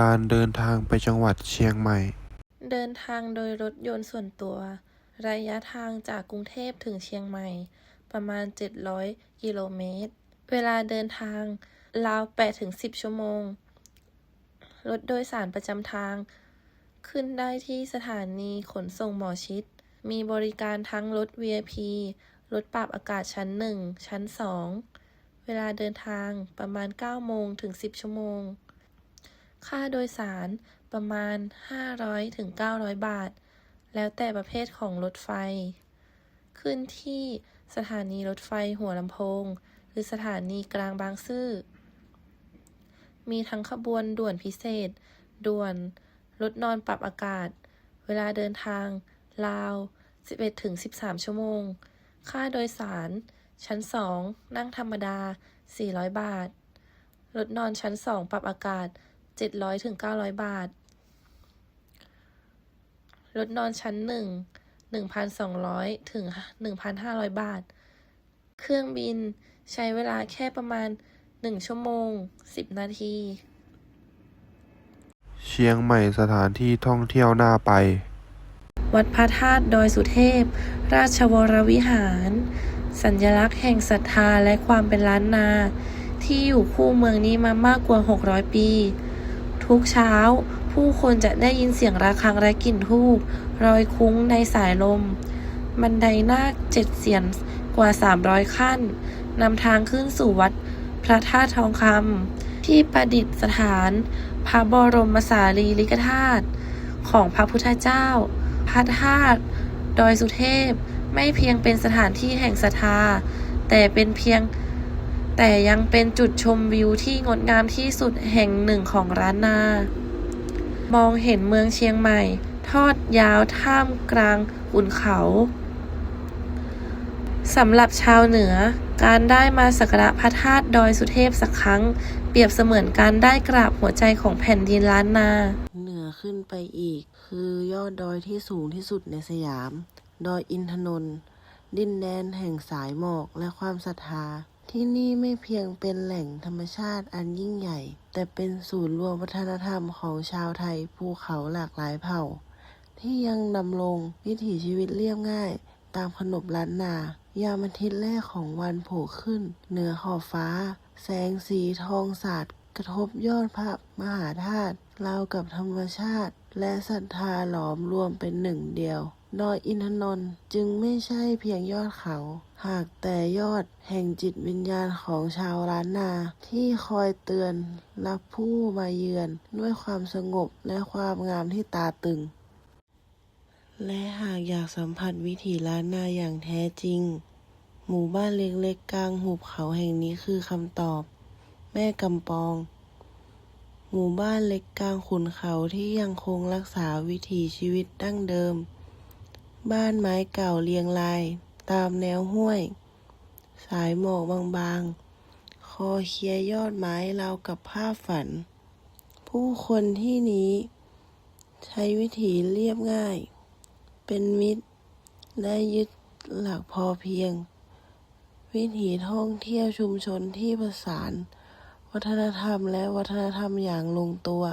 การเดินทางไปจังหวัดเชียงใหม่ เดินทางโดยรถยนต์ส่วนตัว ระยะทางจากกรุงเทพถึงเชียงใหม่ ประมาณ 700 กิโลเมตร เวลาเดินทางราว8-10 ชั่วโมง รถโดยสารประจำทาง ขึ้นได้ที่สถานีขนส่งหมอชิด มีบริการทั้งรถ VIP รถปรับอากาศชั้น 1 ชั้น 2 เวลาเดินทางประมาณ 9 โมงถึง 10 ชั่วโมง ค่าโดยสารประมาณ500ถึง900 บาท แล้วแต่ประเภทของรถไฟ ขึ้นที่สถานีรถไฟหัวลำโพง หรือสถานีกลางบางซื่อ มีทั้งขบวนด่วนพิเศษ ด่วน รถนอนปรับอากาศ เวลาเดินทาง ราว 11ถึง13 ชั่วโมง ค่าโดยสาร ชั้น 2 นั่งธรรมดา 400 บาท รถนอนชั้น 2 ปรับอากาศ 700ถึง900 บาท รถนอนชั้น 1 1,200ถึง1,500 บาท เครื่องบินใช้เวลาแค่ประมาณ 1 ชั่วโมง 10 นาที เชียงใหม่สถานที่ท่องเที่ยวน่าไป วัดพระธาตุดอยสุเทพ ราชวรวิหาร สัญลักษณ์แห่งศรัทธาและความเป็นล้านนาที่อยู่คู่เมืองนี้มามากกว่า 600 ปี ทุกเช้า ผู้คนจะได้ยินเสียงระฆังและกลิ่นธูปรอยคุ้งในสายลม บันไดนาคเจ็ดเสียนกว่า 300 ขั้นนำทางขึ้นสู่วัดพระธาตุทองคำที่ประดิษฐาน พระบรมสารีริกธาตุของพระพุทธเจ้า พระธาตุดอยสุเทพไม่เพียงเป็นสถานที่แห่งศรัทธา แต่เป็นเพียง แต่ยังเป็นจุดชมวิวที่งดงามที่สุดแห่งหนึ่งของร้านนา มองเห็นเมืองเชียงใหม่ ทอดยาวท่ามกลางขุนเขาสำหรับชาวเหนือ การได้มาสักการะพระธาตุดอยสุเทพสักครั้ง เปรียบเสมือนการได้กราบหัวใจของแผ่นดินล้านนา เหนือขึ้นไปอีก คือยอดดอยที่สูงที่สุดในสยาม ดอยอินทนนท์ดินแดนแห่งสายหมอกและความศรัทธา ที่นี่ไม่เพียงเป็นแหล่งธรรมชาติอันยิ่งใหญ่ แต่เป็นศูนย์รวมวัฒนธรรมของชาวไทยภูเขาหลากหลายเผ่า ที่ยังดำรงวิถีชีวิตเรียบง่าย ตามขนบล้านนา ยามอาทิตย์แรกของวันโผล่ขึ้น เหนือขอบฟ้า แสงสีทองสาดกระทบยอดพระมหาธาตุ เรากับธรรมชาติ และศรัทธาหลอมรวมเป็นหนึ่งเดียวดอยอินทนนท์จึงไม่ใช่เพียงยอดเขา หากแต่ยอดแห่งจิตวิญญาณของชาวล้านนา ที่คอยเตือน รับผู้มาเยือนด้วยความสงบและความงามที่ตาตึง และหากอยากสัมผัสวิถีล้านนาอย่างแท้จริง หมู่บ้านเล็กๆกลางหุบเขาแห่งนี้คือคำตอบ แม่กำปอง หมู่บ้านเล็กกลางขุนเขาที่ยังคงรักษาวิถีชีวิตดั้งเดิม บ้านไม้เก่าเรียงราย ตามแนวห้วย สายหมอกบางๆ คอเคียยอดไม้ราวกับภาพฝัน ผู้คนที่นี้ ใช้วิถีเรียบง่าย เป็นมิตรและยึดหลักพอเพียง วิถีท่องเที่ยวชุมชนที่ประสาน วัฒนธรรมและวัฒนธรรมอย่างลงตัว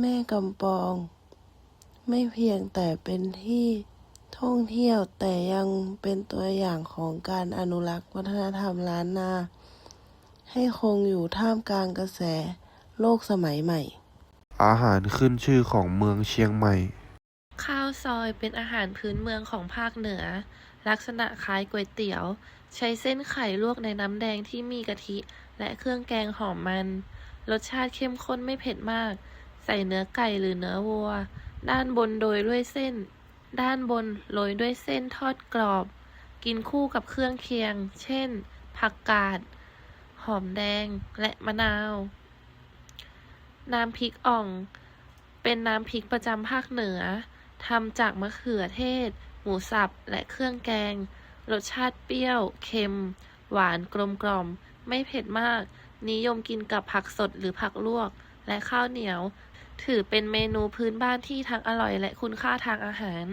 แม่กำปอง ไม่เพียงแต่เป็นที่ท่องเที่ยวแต่ยังเป็นตัวอย่างของการอนุรักษ์วัฒนธรรมล้านนา ให้คงอยู่ท่ามกลางกระแสโลกสมัยใหม่ อาหารขึ้นชื่อของเมืองเชียงใหม่าวซอยเป็นอาหารพื้นเมืองของภาคเหนือ ลักษณะคล้ายก๋วยเตี๋ยว ใช้เส้นไข่ลวกในน้ำแดงที่มีกะทิ และเครื่องแกงหอมมัน รสชาติเข้มข้นไม่เผ็ดมาก ใส่เนื้อไก่หรือเนื้อวัว ด้านบนโรยด้วยเส้น ด้านบนโรยด้วยเส้นทอดกรอบ กินคู่กับเครื่องเคียง เช่น ผักกาด หอมแดง และมะนาว น้ำพริกอ่อง เป็นน้ำพริกประจำภาคเหนือ ทำจากมะเขือเทศ หมูสับ และเครื่องแกง รสชาติเปรี้ยว เค็ม หวานกลมกล่อม ไม่เผ็ดมาก นิยมกินกับผักสดหรือผักลวก และข้าวเหนียว ถือเป็นเมนูพื้นบ้านที่ทั้งอร่อยและคุณค่าทางอาหาร